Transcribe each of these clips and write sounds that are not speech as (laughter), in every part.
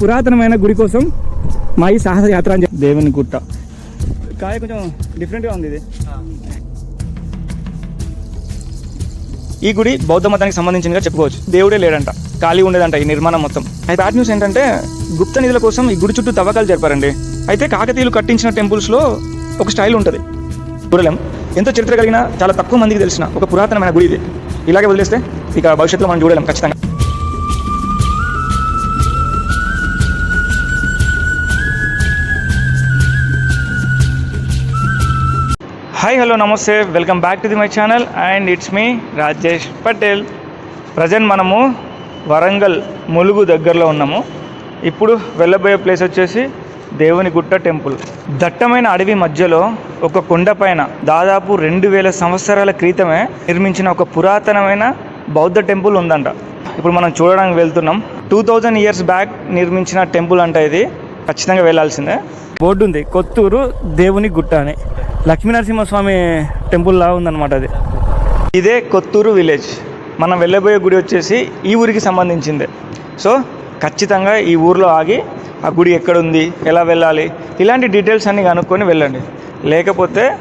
పురాతనమైన గుడి కోసం మా ఈ సాహస యాత్ర అని చెప్పి దేవుని గుట్ట. కాయ కొంచెం డిఫరెంట్గా ఉంది ఇది. ఈ గుడి బౌద్ధ మతానికి సంబంధించిందిగా చెప్పుకోవచ్చు. దేవుడే లేడంట. ఖాళీ ఉండేదంట ఈ నిర్మాణం మొత్తం. అయితే బ్యాడ్ న్యూస్ ఏంటంటే గుప్త నిధుల కోసం ఈ గుడి చుట్టూ తవ్వకాలు జరిపారండి. అయితే కాకతీయులు కట్టించిన టెంపుల్స్లో ఒక స్టైల్ ఉంటుంది. చూడలేం. ఎంతో చరిత్ర కలిగిన చాలా తక్కువ మందికి తెలిసిన ఒక పురాతనమైన గుడి ఇది. ఇలాగే వదిలేస్తే ఇక భవిష్యత్తులో మనం చూడలేం ఖచ్చితంగా. Hi hello namaste. Welcome back to the my channel and it's me Rajesh Patel present మనము వరంగల్ ములుగు దగ్గరలో ఉన్నాము. ఇప్పుడు వెళ్ళబోయే ప్లేస్ వచ్చేసి దేవుని గుట్ట టెంపుల్. దట్టమైన అడవి మధ్యలో ఒక కొండపైన దాదాపు రెండు వేల సంవత్సరాల క్రితమే నిర్మించిన ఒక పురాతనమైన బౌద్ధ టెంపుల్ ఉందంట. ఇప్పుడు మనం చూడడానికి వెళ్తున్నాం. టూ థౌజండ్ ఇయర్స్ బ్యాక్ నిర్మించిన టెంపుల్ అంట ఇది. ఖచ్చితంగా వెళ్ళాల్సిందే. బోర్డు ఉంది. కొత్తూరు దేవుని గుట్ట అని. లక్ష్మీనరసింహస్వామి టెంపుల్ లా ఉందన్నమాట అది. ఇదే కొత్తూరు విలేజ్. మనం వెళ్ళబోయే గుడి వచ్చేసి ఈ ఊరికి సంబంధించిందే. సో ఖచ్చితంగా ఈ ఊర్లో ఆగి ఆ గుడి ఎక్కడుంది ఎలా వెళ్ళాలి ఇలాంటి డీటెయిల్స్ అన్ని కనుక్కొని వెళ్ళండి. లేకపోతే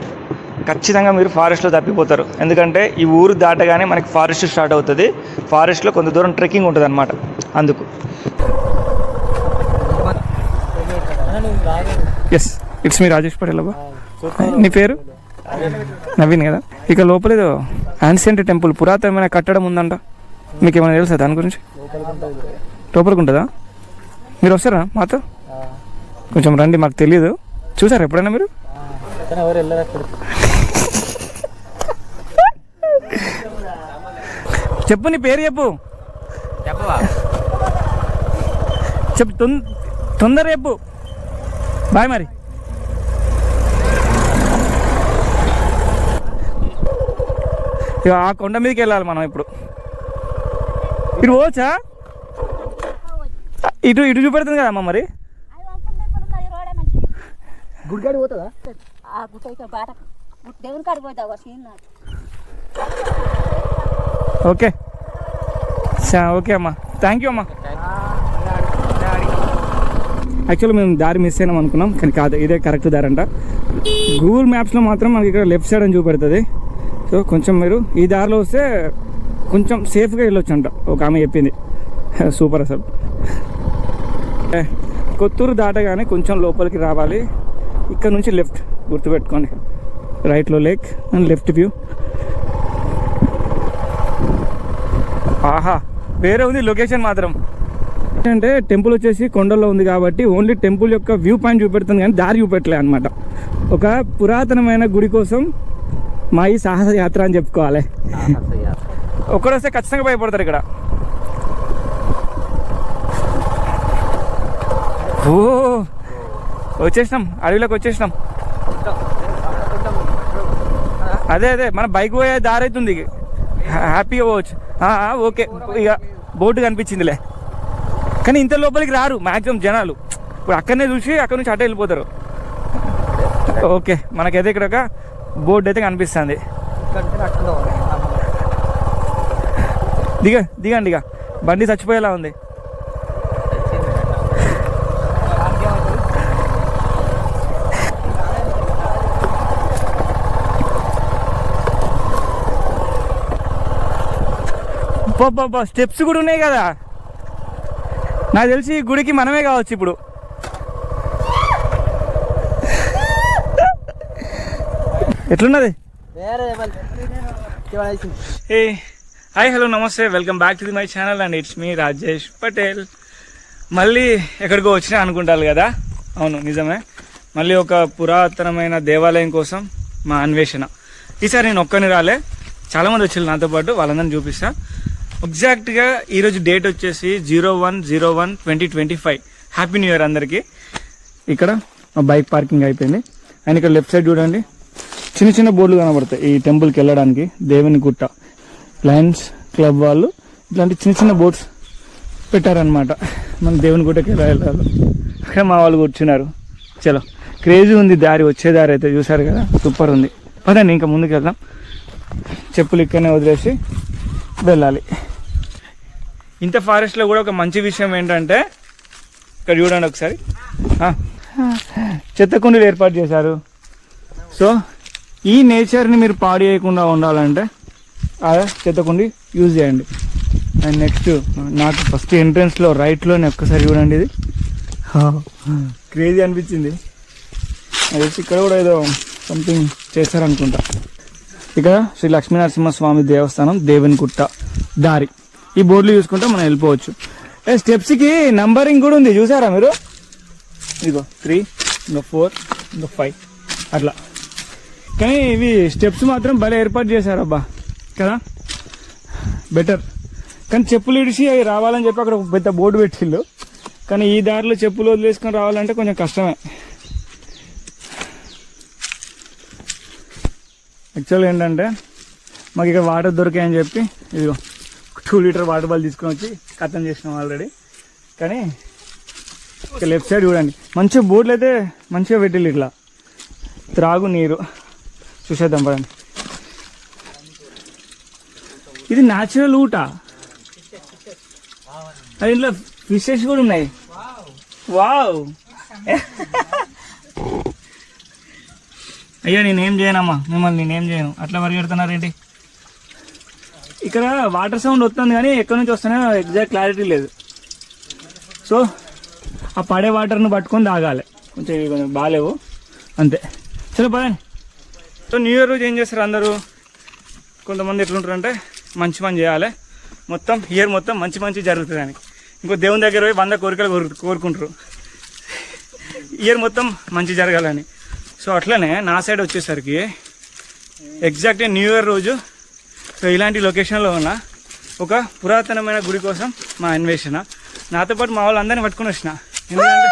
ఖచ్చితంగా మీరు ఫారెస్ట్లో తప్పిపోతారు. ఎందుకంటే ఈ ఊరు దాటగానే మనకి ఫారెస్ట్ స్టార్ట్ అవుతుంది. ఫారెస్ట్లో కొంత దూరం ట్రెక్కింగ్ ఉంటుంది అందుకు. Yes it's me Rajesh Patel అబ్బా నీ పేరు? నవీన్ కదా? ఇక లోపలేదో ఆన్సియంట్ టెంపుల్ పురాతనమైన కట్టడం ఉందంట. మీకు ఏమైనా తెలుసా దాని గురించి? లోపలికి ఉంటుందా మీరు వస్తారా మాతో? కొంచెం రండి మాకు తెలియదు చూసారా ఎప్పుడైనా మీరు? చెప్పు నీ పేరు చెప్పు. చెప్పు తొందర చెప్పు. బాయ్ మరి. ఇక ఆ కొండ మీదకి వెళ్ళాలి మనం ఇప్పుడు. ఇటు పోవచ్చా? ఇటు ఇటు చూపెడుతుంది కదమ్మా మరి? గుడికాడి పోతుందా? దేవుని కాడికి ఓకే. సా- ఓకే అమ్మా. థ్యాంక్ యూ అమ్మా. యాక్చువల్గా మేము దారి మిస్ అయినాం అనుకున్నాం కానీ కాదు ఇదే కరెక్ట్ దారి అంట. గూగుల్ మ్యాప్స్లో మాత్రం మనకి ఇక్కడ లెఫ్ట్ సైడ్ అని చూపెడుతుంది. సో కొంచెం మీరు ఈ దారిలో వస్తే కొంచెం సేఫ్గా వెళ్ళొచ్చు అంట ఒక ఆమె చెప్పింది. (laughs) సూపర్ అసలు. ఏ, కొత్తూరు దాటగానే కొంచెం లోపలికి రావాలి. ఇక్కడ నుంచి లెఫ్ట్ గుర్తుపెట్టుకోండి. రైట్లో లేక్ అండ్ లెఫ్ట్ వ్యూ ఆహా వేరే ఉంది లొకేషన్ మాత్రం. అంటే టెంపుల్ వచ్చేసి కొండల్లో ఉంది కాబట్టి ఓన్లీ టెంపుల్ యొక్క వ్యూ పాయింట్ చూపెడుతుంది కానీ దారి చూపెట్టలే అనమాట ఒక పురాతనమైన గుడి కోసం మా ఈ సాహస యాత్ర అని చెప్పుకోవాలి. ఒక్కడొస్తే ఖచ్చితంగా భయపడతారు ఇక్కడ. ఓ వచ్చేసినాం అడవిలోకి వచ్చేసినాం. అదే అదే మన బైక్ పోయే దారి అవుతుంది. హ్యాపీగా పోవచ్చు. ఓకే. ఇక బోటు కనిపించిందిలే. కానీ ఇంత లోపలికి రారు మ్యాక్సిమం జనాలు. ఇప్పుడు అక్కడనే చూసి అక్కడ నుంచి అటే వెళ్ళిపోతారు. ఓకే మనకైతే ఇక్కడ ఒక బోర్డు అయితే కనిపిస్తుంది. దిగ దిగండి ఇక. బండి చచ్చిపోయేలా ఉంది. స్టెప్స్ కూడా ఉన్నాయి కదా. నాకు తెలిసి ఈ గుడికి మనమే కావచ్చు ఇప్పుడు. ఎట్లున్నది? Hey hi hello namaste. Welcome back to the my channel and it's me Rajesh Patel. మళ్ళీ ఎక్కడికో వచ్చినా అనుకుంటారు కదా? అవును నిజమే. మళ్ళీ ఒక పురాతనమైన దేవాలయం కోసం మా అన్వేషణ. ఈసారి నేను ఒక్కని రాలే. చాలామంది వచ్చారు నాతో పాటు వాళ్ళందరిని చూపిస్తా. ఎగ్జాక్ట్గా ఈరోజు డేట్ వచ్చేసి zero one zero one twenty twenty five happy new year అందరికీ. ఇక్కడ మా బైక్ పార్కింగ్ అయిపోయింది. అండ్ ఇక్కడ లెఫ్ట్ సైడ్ చూడండి. చిన్న చిన్న బోర్డులు కనబడతాయి ఈ టెంపుల్కి వెళ్ళడానికి. దేవుని గుట్ట. లయన్స్ క్లబ్ వాళ్ళు ఇట్లాంటి చిన్న చిన్న బోట్స్ పెట్టారనమాట మనం దేవుని గుట్టకి ఎలా వెళ్ళాలి. అక్కడ మా వాళ్ళు కూర్చున్నారు. చలో. క్రేజీ ఉంది దారి వచ్చే దారి అయితే చూసారు కదా? సూపర్ ఉంది. పదండి ఇంకా ముందుకు వెళ్దాం. చెప్పులు ఇక్కడనే వదిలేసి వెళ్ళాలి. ఇంత ఫారెస్ట్లో కూడా ఒక మంచి విషయం ఏంటంటే ఇక్కడ చూడండి ఒకసారి. చెత్త కుండీలు ఏర్పాటు చేశారు. సో ఈ నేచర్ని మీరు పాడు చేయకుండా ఉండాలంటే ఆ చెత్త కుండీ యూజ్ చేయండి. అండ్ నెక్స్ట్ నాకు ఫస్ట్ ఎంట్రన్స్లో రైట్లోనే ఒక్కసారి చూడండి ఇది. క్రేజీ అనిపించింది. అది ఇక్కడ కూడా ఏదో సంథింగ్ చేస్తారనుకుంటా ఇక్కడ శ్రీ లక్ష్మీనరసింహ స్వామి దేవస్థానం దేవునికుట్ట దారి. ఈ బోర్డులు చూసుకుంటే మనం వెళ్ళిపోవచ్చు. ఏ స్టెప్స్కి నంబరింగ్ కూడా ఉంది చూసారా మీరు? ఇదిగో త్రీ ఇంకా ఫోర్ ఇంకా ఫైవ్ అట్లా. కానీ ఇవి స్టెప్స్ మాత్రం భలే ఏర్పాటు చేశారు అబ్బా కదా? బెటర్ కానీ చెప్పులు ఇడిచి అవి రావాలని చెప్పి అక్కడ ఒక పెద్ద బోర్డు పెట్టిళ్ళు. కానీ ఈ దారిలో చెప్పులు వదిలేసుకొని రావాలంటే కొంచెం కష్టమే. యాక్చువల్గా ఏంటంటే మాకు ఇక్కడ వాటర్ దొరికాయని చెప్పి ఇదిగో. టూ లీటర్ వాటర్ బాల్ తీసుకొని వచ్చి కథం చేసినాం ఆల్రెడీ కానీ ఇక లెఫ్ట్ సైడ్ చూడండి. మంచిగా బోట్లు అయితే మంచిగా పెట్టిల్లు ఇట్లా. త్రాగు నీరు. చూసేద్దాం పడండి ఇది న్యాచురల్ ఊట. అది ఇంట్లో ఫిషెస్ కూడా ఉన్నాయి. వావ్ (laughs) అయ్యో నేనేం చేయనమ్మా? మిమ్మల్ని నేనేం చేయను. అట్లా పరిగెడుతున్నారేంటి? ఇక్కడ వాటర్ సౌండ్ వస్తుంది కానీ ఎక్కడి నుంచి వస్తున్నాయో ఎగ్జాక్ట్ క్లారిటీ లేదు. సో ఆ పడే వాటర్ను పట్టుకొని తాగాలి. కొంచెం ఇవి కొంచెం బాగాలేవు. అంతే. సరే పదండి. సో న్యూ ఇయర్ రోజు ఏం చేస్తారు అందరూ? కొంతమంది ఎట్లుంటారు అంటే మంచి పని చేయాలి. మొత్తం ఇయర్ మొత్తం మంచి మంచి జరుగుతుందని ఇంకో దేవుని దగ్గర పోయి వంద కోరికలు కోరు కోరుకుంటారు. ఇయర్ మొత్తం మంచి జరగాలని. సో అట్లనే నా సైడ్ వచ్చేసరికి ఎగ్జాక్ట్గా న్యూ ఇయర్ రోజు సో ఇలాంటి లొకేషన్లో ఉన్న ఒక పురాతనమైన గుడి కోసం మా అన్వేషణ. నాతో పాటు మా వాళ్ళందరినీ పట్టుకొని వచ్చిన. ఎందుకంటే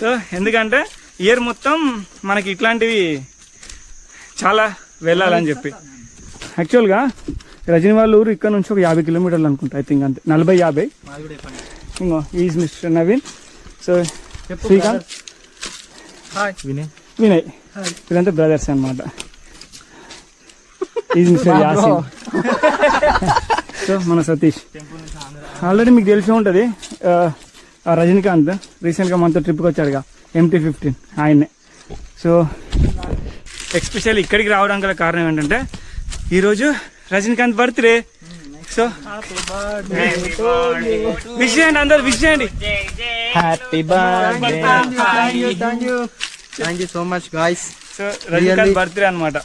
సో ఎందుకంటే ఇయర్ మొత్తం మనకి ఇట్లాంటివి చాలా వెళ్ళాలని చెప్పి. యాక్చువల్గా రజనీ వాళ్ళ ఊరు ఇక్కడ నుంచి ఒక యాభై కిలోమీటర్లు అనుకుంటా ఐ థింక్ అంతే. నలభై యాభై. ఇంకో is mister Naveen. So Srikanth. Vinay Vinay. వీళ్ళంతా బ్రదర్స్ అనమాట ఈజ్ (laughs) మిస్టర్ యాసిన్. సో మన సతీష్. ఆల్రెడీ మీకు తెలిసి ఉంటుంది రజనీకాంత్ రీసెంట్గా మనతో ట్రిప్కి వచ్చాడుగా ఎంటీ ఫిఫ్టీన్ ఆయన్నే. సో ఎక్స్పెషల్ ఇక్కడికి రావడానికి గల కారణం ఏంటంటే ఈరోజు రజనీకాంత్ బర్త్డే. సో విష్ చేయండి అందరు విష్ చేయండి. Happy birthday thank you so much guys so Rajinikanth birthday అనమాట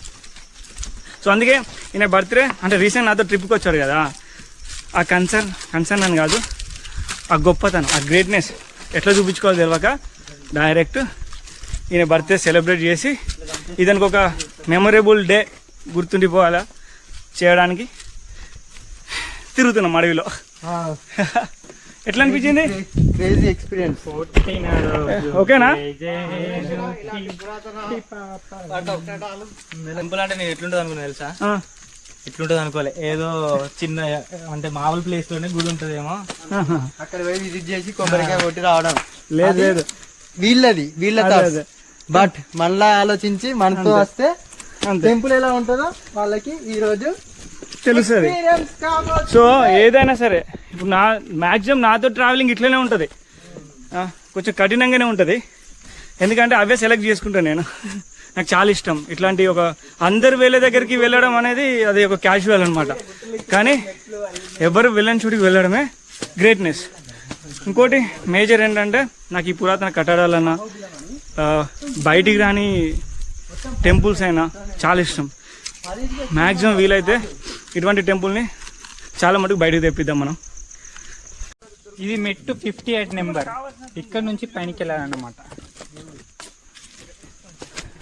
సో అందుకే ఈయన బర్త్డే అంటే రీసెంట్ నాతో ట్రిప్కి వచ్చాడు కదా. ఆ కన్సర్న్ కన్సర్న్ అని కాదు ఆ గొప్పతనం ఆ గ్రేట్నెస్ ఎట్లా చూపించుకోవాలో తెలియక డైరెక్ట్ ఈయన బర్త్డే సెలబ్రేట్ చేసి ఇదానికి ఒక మెమొరబుల్ డే గుర్తుండిపోవాలా చేయడానికి తిరుగుతున్నాం అడవిలో. (laughs) ఎట్లా అనిపించింది క్రేజీ ఎక్స్పీరియన్స్. ఓకేనా? టెంపుల్ అంటే నేను ఎట్లుంటది అనుకున్నా తెలుసా? ఎట్లుంటది అనుకోలే. ఏదో చిన్న అంటే మామూలు ప్లేస్లోనే గుడి ఉంటదేమో. అక్కడ పోయి విజిట్ చేసి కొబ్బరికాయ కొట్టి రావడం. లేదు లేదు. వీళ్ళది వీళ్ళ. బట్ మళ్ళా ఆలోచించి మనతో వస్తే టెంపుల్ ఎలా ఉంటుందో వాళ్ళకి ఈ రోజు తెలుస్తుంది. సో ఏదైనా సరే ఇప్పుడు నా మ్యాక్సిమం నాతో ట్రావెలింగ్ ఇట్లనే ఉంటుంది. కొంచెం కఠినంగానే ఉంటుంది. ఎందుకంటే అవే సెలెక్ట్ చేసుకుంటాను నేను. నాకు చాలా ఇష్టం. ఇట్లాంటి ఒక అందరు వెళ్ళే దగ్గరికి వెళ్ళడం అనేది అది ఒక క్యాజువల్ అనమాట కానీ ఎవరు వెళ్ళని చోటికి వెళ్ళడమే గ్రేట్నెస్ ఇంకోటి మేజర్ ఏంటంటే నాకు ఈ పురాతన కట్టడాలన్నా బయటికి రాని టెంపుల్స్ అయినా చాలా ఇష్టం. మ్యాక్సిమం వీలైతే ఇటువంటి టెంపుల్ని చాలా మటుకు బయటకు తెప్పిద్దాం మనం. ఇది మెట్టు ఫిఫ్టీ ఎయిట్ నెంబర్. ఇక్కడ నుంచి పైనకి వెళ్ళాలన్నమాట.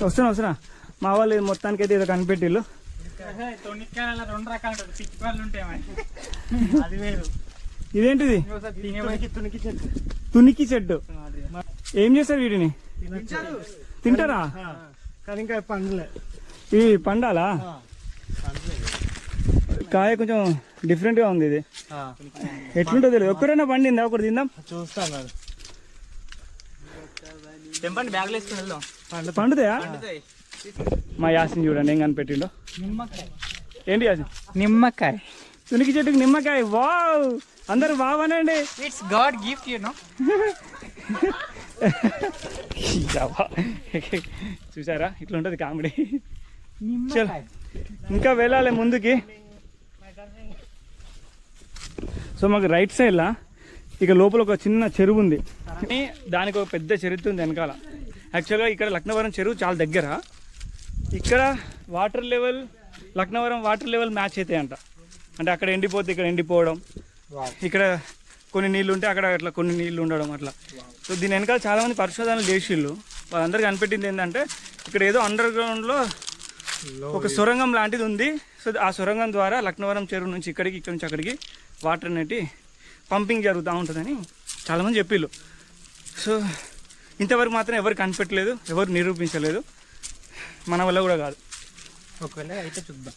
వస్తున్నా వస్తున్నా. మా వాళ్ళు మొత్తానికి అయితే ఏదో కనిపెట్టిల్లు. తొణిక్కాయల రెండు రకాలు ఉంటుంది పిచ్చి పళ్ళు ఉంటాయి మరి. అది వేరు. ఇదేంటిది? తునికి చెట్టు. తునికి చెట్టు. ఏం చేస్తారు వీటిని? తింటారా? కానీ ఇంకా పండులే. ఇవి పండాలా? కాయ కొంచెం డిఫరెంట్గా ఉంది ఇది. ఎట్లుంటుందో తెలియదు. ఒక్కరైనా పండిందా? ఒకటి తిందాం. చూస్తాను మరి. తెంపండి బ్యాగులు వేసుకుని వెళ్దాం. పండుతాయా? మా యాసిన్ చూడండి ఏం కనిపెట్టిండో. నిమ్మకాయ. ఏంటి యాసిన్? నిమ్మకాయ. తునికి చెట్టుకి నిమ్మకాయ. వావ్! అందరు బావనండి. It's God gift you know చూసారా? ఇట్లా ఉంటుంది కామెడీ. చలో. ఇంకా వెళ్ళాలి ముందుకి. సో మాకు రైట్ సైడ్లా ఇక లోపల ఒక చిన్న చెరువు ఉంది. కానీ దానికి ఒక పెద్ద చరిత్ర ఉంది వెనకాల. యాక్చువల్గా ఇక్కడ లక్నవరం చెరువు చాలా దగ్గర. ఇక్కడ water level Laknavaram water level match అవుతాయి అంట అంటే అక్కడ ఎండిపోతే ఇక్కడ ఎండిపోవడం. ఇక్కడ కొన్ని నీళ్ళు ఉంటే అక్కడ అట్లా కొన్ని నీళ్ళు ఉండడం అట్లా. సో దీని వెనకాల చాలామంది పరిశోధనలు చేసిళ్ళు. వాళ్ళందరికీ కనిపెట్టింది ఏంటంటే ఇక్కడ ఏదో అండర్ గ్రౌండ్లో ఒక సొరంగం లాంటిది ఉంది. సో ఆ సొరంగం ద్వారా లక్నవరం చెరువు నుంచి ఇక్కడికి ఇక్కడ నుంచి అక్కడికి వాటర్ అనేటి పంపింగ్ జరుగుతూ ఉంటుందని చాలామంది చెప్పిళ్ళు. సో ఇంతవరకు మాత్రం ఎవరు కనిపెట్టలేదు ఎవరు నిరూపించలేదు. మన వల్ల కూడా కాదు. ఒకవేళ అయితే చూద్దాం.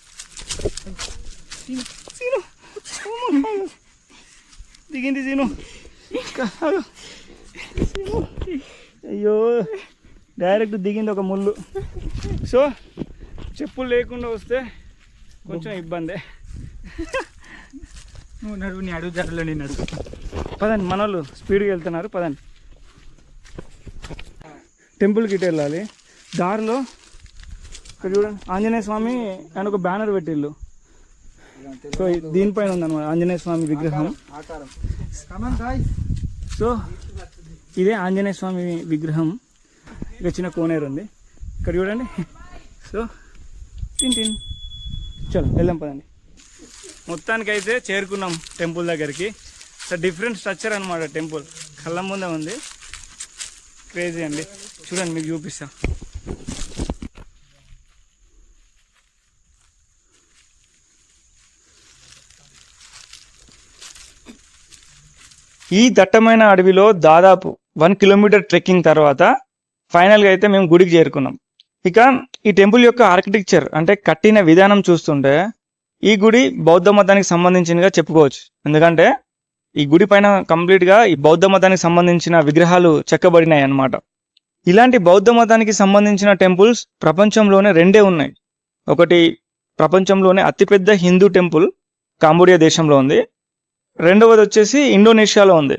దిగింది. సీను. అయ్యో డైరెక్ట్ దిగింది ఒక ముళ్ళు. సో చెప్పులు లేకుండా వస్తే కొంచెం ఇబ్బందే. నువ్వు నడువు నీ అడుగు జరలో నేను అడుగు పదండి మన వాళ్ళు స్పీడ్గా వెళ్తున్నారు పదండి. టెంపుల్కి ఇటు వెళ్ళాలి. దారిలో ఇక్కడ చూడండి ఆంజనేయ స్వామి అని ఒక బ్యానర్ పెట్టిల్లు సో దీనిపైన ఉందన్నమాట ఆంజనేయ స్వామి విగ్రహం. సో ఇదే ఆంజనేయ స్వామి విగ్రహం. ఇక చిన్న కోనేరు ఉంది ఇక్కడ చూడండి. సో టిన్ టిన్ చలో వెళ్దాం పదండి. మొత్తానికైతే చేరుకున్నాం టెంపుల్ దగ్గరికి. సో డిఫరెంట్ స్ట్రక్చర్ అనమాట టెంపుల్. కళ్ళ ముందే ఉంది. క్రేజీ అండి. చూడండి మీకు చూపిస్తా. ఈ దట్టమైన అడవిలో దాదాపు వన్ కిలోమీటర్ ట్రెక్కింగ్ తర్వాత ఫైనల్గా అయితే మేము గుడికి చేరుకున్నాం. ఇక ఈ టెంపుల్ యొక్క ఆర్కిటెక్చర్ అంటే కట్టిన విధానం చూస్తుంటే ఈ గుడి బౌద్ధ మతానికి సంబంధించినగా చెప్పుకోవచ్చు. ఎందుకంటే ఈ గుడి పైన కంప్లీట్గా ఈ బౌద్ధ మతానికి సంబంధించిన విగ్రహాలు చెక్కబడినాయి అన్నమాట. ఇలాంటి బౌద్ధ మతానికి సంబంధించిన టెంపుల్స్ ప్రపంచంలోనే రెండే ఉన్నాయి. ఒకటి ప్రపంచంలోనే అతిపెద్ద హిందూ టెంపుల్ కాంబోడియా దేశంలో ఉంది. రెండవది వచ్చేసి ఇండోనేషియాలో ఉంది.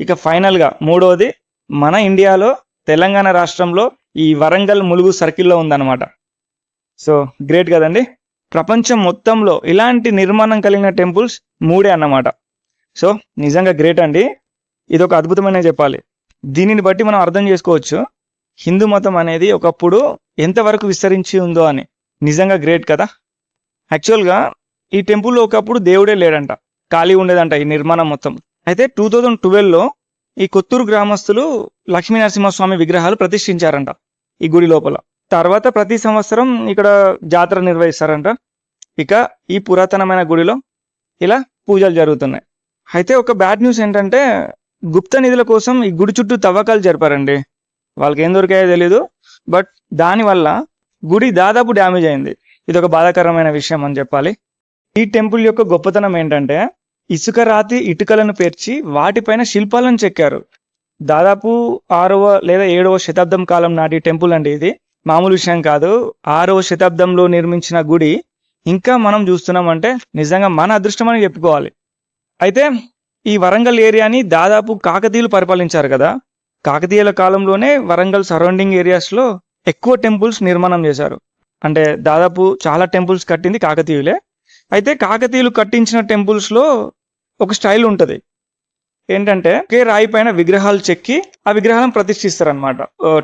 ఇక ఫైనల్గా మూడవది మన ఇండియాలో తెలంగాణ రాష్ట్రంలో ఈ వరంగల్ ములుగు సర్కిల్లో ఉందన్నమాట. సో గ్రేట్ కదండి. ప్రపంచం మొత్తంలో ఇలాంటి నిర్మాణం కలిగిన టెంపుల్స్ మూడే అన్నమాట. సో నిజంగా గ్రేట్ అండి. ఇది ఒక అద్భుతమైన చెప్పాలి. దీనిని బట్టి మనం అర్థం చేసుకోవచ్చు. హిందూ మతం అనేది ఒకప్పుడు ఎంతవరకు విస్తరించి ఉందో అని. నిజంగా గ్రేట్ కదా. యాక్చువల్గా ఈ టెంపుల్లో ఒకప్పుడు దేవుడే లేడంట. ఖాళీ ఉండేదంట ఈ నిర్మాణం మొత్తం. అయితే టూ థౌజండ్ ట్వెల్వ్లో ఈ కొత్తూరు గ్రామస్తులు లక్ష్మీ నరసింహస్వామి విగ్రహాలు ప్రతిష్ఠించారంట. ఈ గుడి లోపల. తర్వాత ప్రతి సంవత్సరం ఇక్కడ జాతర నిర్వహిస్తారంట. ఇక ఈ పురాతనమైన గుడిలో ఇలా పూజలు జరుగుతున్నాయి. అయితే ఒక బ్యాడ్ న్యూస్ ఏంటంటే గుప్త నిధుల కోసం ఈ గుడి చుట్టూ తవ్వకాలు జరిపారండి. వాళ్ళకి ఏం దొరికాయో తెలీదు. బట్ దానివల్ల గుడి దాదాపు డ్యామేజ్ అయింది. ఇది ఒక బాధాకరమైన విషయం అని చెప్పాలి. ఈ టెంపుల్ యొక్క గొప్పతనం ఏంటంటే ఇసుక రాతి ఇటుకలను పేర్చి వాటిపైన శిల్పాలను చెక్కారు. దాదాపు ఆరవ లేదా ఏడవ శతాబ్దం కాలం నాటి టెంపుల్ అండి ఇది. మామూలు విషయం కాదు. ఆరవ శతాబ్దంలో నిర్మించిన గుడి ఇంకా మనం చూస్తున్నామంటే నిజంగా మన అదృష్టం అని చెప్పుకోవాలి. అయితే ఈ వరంగల్ ఏరియాని దాదాపు కాకతీయులు పరిపాలించారు కదా. కాకతీయుల కాలంలోనే వరంగల్ సరౌండింగ్ ఏరియాస్లో ఎక్కువ టెంపుల్స్ నిర్మాణం చేశారు. అంటే దాదాపు చాలా టెంపుల్స్ కట్టింది కాకతీయులే. అయితే కాకతీయులు కట్టించిన టెంపుల్స్లో ఒక స్టైల్ ఉంటుంది. ఏంటంటే ఒకే రాయి పైన విగ్రహాలు చెక్కి ఆ విగ్రహాలను ప్రతిష్ఠిస్తారనమాట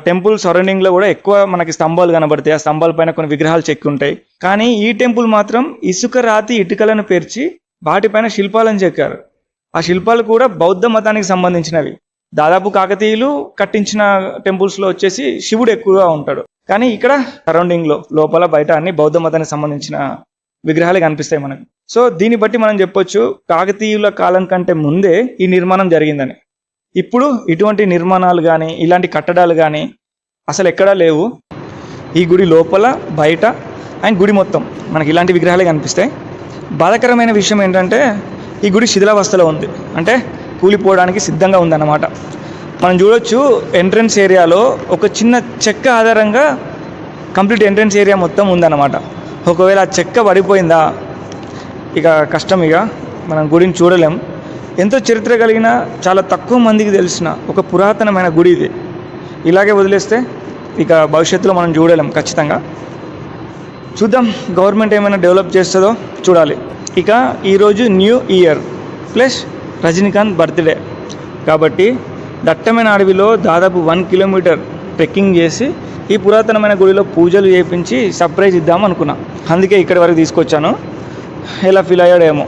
టెంపుల్ సరౌండింగ్లో కూడా ఎక్కువ మనకి స్తంభాలు కనబడతాయి. ఆ స్తంభాల పైన కొన్ని విగ్రహాలు చెక్కి ఉంటాయి. కానీ ఈ టెంపుల్ మాత్రం ఇసుక రాతి ఇటుకలను పేర్చి వాటిపైన శిల్పాలను చెక్కారు. ఆ శిల్పాలు కూడా బౌద్ధ మతానికి సంబంధించినవి. దాదాపు కాకతీయులు కట్టించిన టెంపుల్స్లో వచ్చేసి శివుడు ఎక్కువగా ఉంటాడు. కానీ ఇక్కడ సరౌండింగ్లో లోపల బయట అన్ని బౌద్ధ మతానికి సంబంధించిన విగ్రహాలు కనిపిస్తాయి మనకు. సో దీన్ని బట్టి మనం చెప్పొచ్చు కాకతీయుల కాలం కంటే ముందే ఈ నిర్మాణం జరిగిందని. ఇప్పుడు ఇటువంటి నిర్మాణాలు కానీ ఇలాంటి కట్టడాలు కానీ అసలు ఎక్కడా లేవు. ఈ గుడి లోపల బయట అండ్ గుడి మొత్తం. మనకి ఇలాంటి విగ్రహాలే కనిపిస్తాయి. బాధాకరమైన విషయం ఏంటంటే ఈ గుడి శిథిలావస్థలో ఉంది. అంటే కూలిపోవడానికి సిద్ధంగా ఉందన్నమాట. మనం చూడొచ్చు ఎంట్రన్స్ ఏరియాలో ఒక చిన్న చెక్క ఆధారంగా కంప్లీట్ ఎంట్రన్స్ ఏరియా మొత్తం ఉందన్నమాట. ఒకవేళ ఆ చెక్క పడిపోయిందా ఇక కష్టం ఇక. మనం గుడిని చూడలేం. ఎంతో చరిత్ర కలిగిన చాలా తక్కువ మందికి తెలిసిన ఒక పురాతనమైన గుడి ఇది. ఇలాగే వదిలేస్తే ఇక భవిష్యత్తులో మనం చూడలేం ఖచ్చితంగా. చూద్దాం గవర్నమెంట్ ఏమైనా డెవలప్ చేస్తుందో చూడాలి. ఇక ఈరోజు new year plus Rajinikanth birthday. కాబట్టి దట్టమైన అడవిలో దాదాపు వన్ కిలోమీటర్ ట్రెక్కింగ్ చేసి ఈ పురాతనమైన గుడిలో పూజలు చేయించి సర్ప్రైజ్ ఇద్దాం అనుకున్నా. అందుకే ఇక్కడి వరకు తీసుకొచ్చాను. ఎలా ఫీల్ అయ్యాడేమో.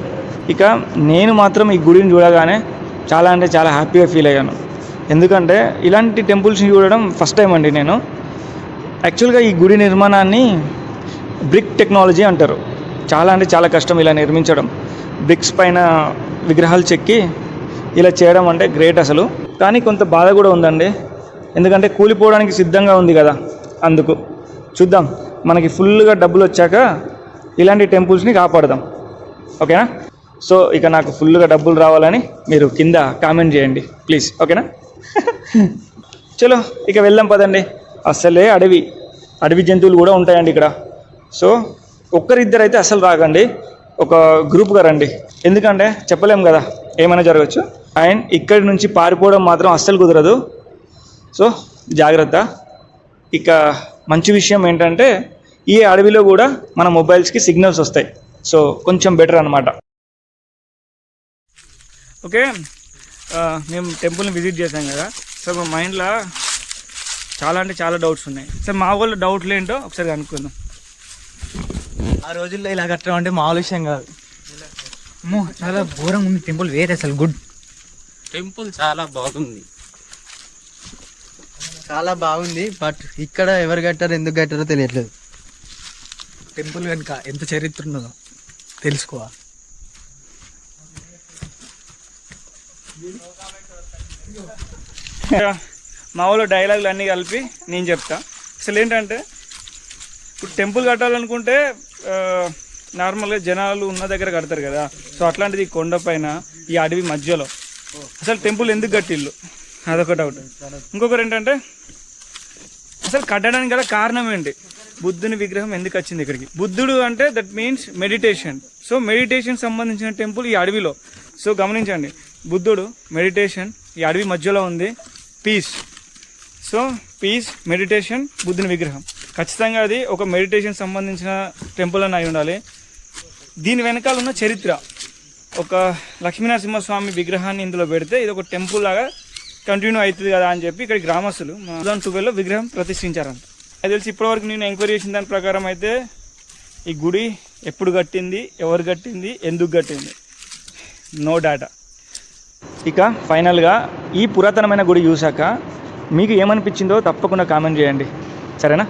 ఇక నేను మాత్రం ఈ గుడిని చూడగానే చాలా అంటే చాలా హ్యాపీగా ఫీల్ అయ్యాను. ఎందుకంటే ఇలాంటి టెంపుల్స్ని చూడడం ఫస్ట్ టైం అండి నేను. యాక్చువల్గా ఈ గుడి నిర్మాణాన్ని బ్రిక్ టెక్నాలజీ అంటారు. చాలా అంటే చాలా కష్టం ఇలా నిర్మించడం. బ్రిక్స్ పైన విగ్రహాలు చెక్కి ఇలా చేయడం అంటే గ్రేట్ అసలు. కానీ కొంత బాధ కూడా ఉందండి. ఎందుకంటే కూలిపోవడానికి సిద్ధంగా ఉంది కదా అందుకు. చూద్దాం. మనకి ఫుల్గా డబ్బులు వచ్చాక ఇలాంటి టెంపుల్స్ని కాపాడదాం. ఓకేనా? సో ఇక నాకు ఫుల్గా డబ్బులు రావాలని మీరు కింద కామెంట్ చేయండి. ప్లీజ్. ఓకేనా? (laughs) చలో ఇక వెళ్దాం పదండి. అసలే అడవి. అడవి జంతువులు కూడా ఉంటాయండి ఇక్కడ. సో ఒక్కరిద్దరు అయితే అసలు రాకండి. ఒక గ్రూప్గా రండి. ఎందుకంటే చెప్పలేం కదా ఏమైనా జరగచ్చు. అండ్ ఇక్కడి నుంచి పారిపోవడం మాత్రం అస్సలు కుదరదు. సో జాగ్రత్త. ఇక మంచి విషయం ఏంటంటే ఈ అడవిలో కూడా మన మొబైల్స్కి సిగ్నల్స్ వస్తాయి. సో కొంచెం బెటర్ అనమాట ఓకే. మేము టెంపుల్ని విజిట్ చేసాం కదా. సో మా మైండ్లో చాలా అంటే చాలా డౌట్స్ ఉన్నాయి. సార్ మా వాళ్ళు డౌట్లు ఏంటో ఒకసారి కనుక్కుందాం. ఆ రోజుల్లో ఇలా కట్టడం అంటే మామూలు విషయం కాదు. అమ్మో చాలా ఘోరంగా ఉంది టెంపుల్ వేరే అసలు గుడ్. టెంపుల్ చాలా బాగుంది. చాలా బాగుంది బట్ ఇక్కడ ఎవరు కట్టారో ఎందుకు కట్టారో తెలియట్లేదు. టెంపుల్ కనుక ఎంత చరిత్ర ఉన్నదో తెలుసుకోవాలి మా ఊళ్ళో డైలాగులు అన్నీ కలిపి నేను చెప్తా. అసలు ఏంటంటే ఇప్పుడు టెంపుల్ కట్టాలనుకుంటే నార్మల్గా జనాలు ఉన్న దగ్గర కడతారు కదా. సో అట్లాంటిది కొండ పైన ఈ అడవి మధ్యలో. అసలు టెంపుల్ ఎందుకు కట్టిల్లు? అదొక డౌట్ ఇంకొకరు ఏంటంటే అసలు కట్టడానికి గల కారణం ఏంటి? బుద్ధుని విగ్రహం ఎందుకు వచ్చింది ఇక్కడికి? బుద్ధుడు అంటే that means meditation so meditation సంబంధించిన టెంపుల్ ఈ అడవిలో. సో గమనించండి. బుద్ధుడు మెడిటేషన్ ఈ అడవి మధ్యలో ఉంది. పీస్ సో పీస్ మెడిటేషన్ బుద్ధుని విగ్రహం. ఖచ్చితంగా అది ఒక మెడిటేషన్ సంబంధించిన టెంపుల్ అని అయి ఉండాలి. దీని వెనకాల ఉన్న చరిత్ర. ఒక లక్ష్మీనరసింహస్వామి విగ్రహాన్ని ఇందులో పెడితే ఇది ఒక టెంపుల్ లాగా కంటిన్యూ అవుతుంది కదా అని చెప్పి ఇక్కడ గ్రామస్తులు టూ థౌసండ్ విగ్రహం ప్రతిష్ఠించారంట. అది తెలిసి ఇప్పటివరకు నేను ఎంక్వైరీ చేసిన దాని ప్రకారం అయితే ఈ గుడి ఎప్పుడు కట్టింది ఎవరు కట్టింది ఎందుకు కట్టింది? నో డాటా ఇక ఫైనల్గా ఈ పురాతనమైన గుడి చూశాక మీకు ఏమనిపించిందో తప్పకుండా కామెంట్ చేయండి. సరేనా?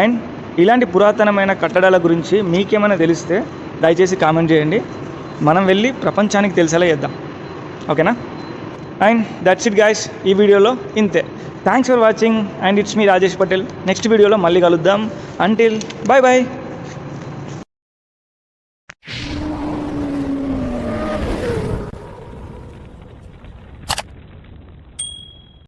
అండ్ ఇలాంటి పురాతనమైన కట్టడాల గురించి మీకేమైనా తెలిస్తే దయచేసి కామెంట్ చేయండి. మనం వెళ్ళి ప్రపంచానికి తెలిసేలా చేద్దాం. ఓకేనా? అండ్ దట్స్ ఇట్ గాయస్ ఈ వీడియోలో ఇంతే. Thanks for watching and it's me Rajesh Patel next వీడియోలో మళ్ళీ కలుద్దాం. Until bye bye